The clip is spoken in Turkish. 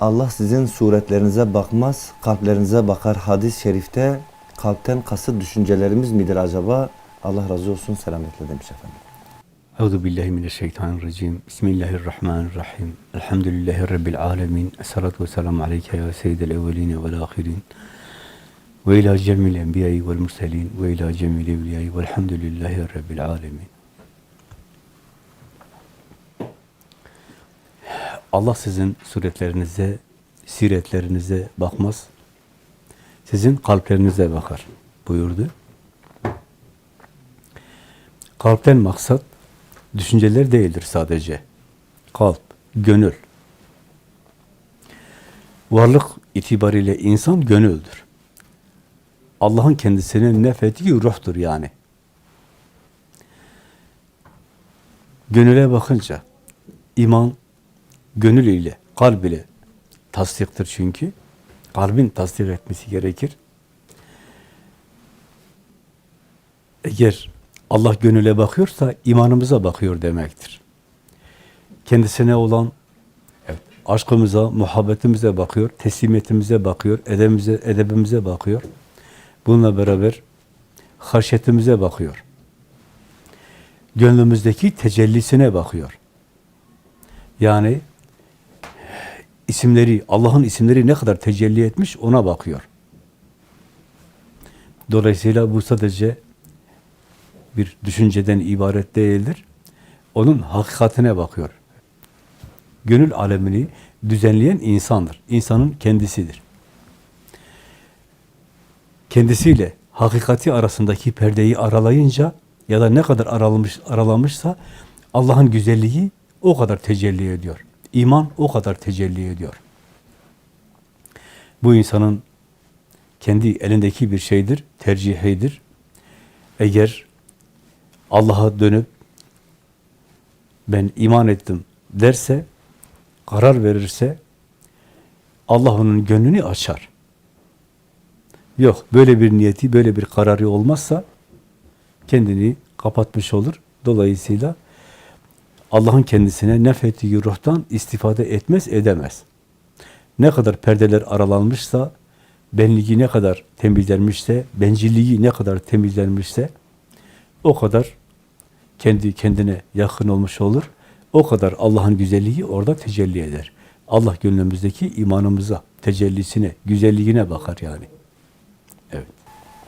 Allah sizin suretlerinize bakmaz, kalplerinize bakar. Hadis-i şerifte kalpten kasıt düşüncelerimiz midir acaba? Allah razı olsun selametle demiş efendim. Euzu billahi mineşşeytanirracim. Bismillahirrahmanirrahim. Elhamdülillahi rabbil alamin. Essalatu vesselamu aleyke ya seyyidel evvelin ve'l ahirin. Ve ila cemil enbiya'i ve'l murselin ve ila cemil evliya'i ve'lhamdülillahi rabbil alamin. Allah sizin suretlerinize, siretlerinize bakmaz. Sizin kalplerinize bakar buyurdu. Kalpten maksat düşünceler değildir sadece. Kalp, gönül. Varlık itibariyle insan gönüldür. Allah'ın kendisine nefettiği ruhtur yani. Gönüle bakınca iman gönül ile, kalb ile tasdiktir çünkü. Kalbin tasdik etmesi gerekir. Eğer Allah gönüle bakıyorsa imanımıza bakıyor demektir. Kendisine olan evet, aşkımıza, muhabbetimize bakıyor, teslimiyetimize bakıyor, edebimize, edebimize bakıyor. Bununla beraber haşyetimize bakıyor. Gönlümüzdeki tecellisine bakıyor. Yani isimleri, Allah'ın isimleri ne kadar tecelli etmiş ona bakıyor. Dolayısıyla bu sadece bir düşünceden ibaret değildir. Onun hakikatine bakıyor. Gönül alemini düzenleyen insandır. İnsanın kendisidir. Kendisiyle hakikati arasındaki perdeyi aralayınca ya da ne kadar aralamış, aralamışsa Allah'ın güzelliği o kadar tecelli ediyor. İman o kadar tecelli ediyor. Bu insanın kendi elindeki bir şeydir, tercihidir. Eğer Allah'a dönüp ben iman ettim derse, karar verirse Allah onun gönlünü açar. Yok, böyle bir niyeti, böyle bir kararı olmazsa kendini kapatmış olur. Dolayısıyla Allah'ın kendisine nefettiği ruhtan istifade etmez, edemez. Ne kadar perdeler aralanmışsa, benliği ne kadar temizlenmişse, bencilliği ne kadar temizlenmişse, o kadar kendi kendine yakın olmuş olur. O kadar Allah'ın güzelliği orada tecelli eder. Allah gönlümüzdeki imanımıza, tecellisine, güzelliğine bakar yani.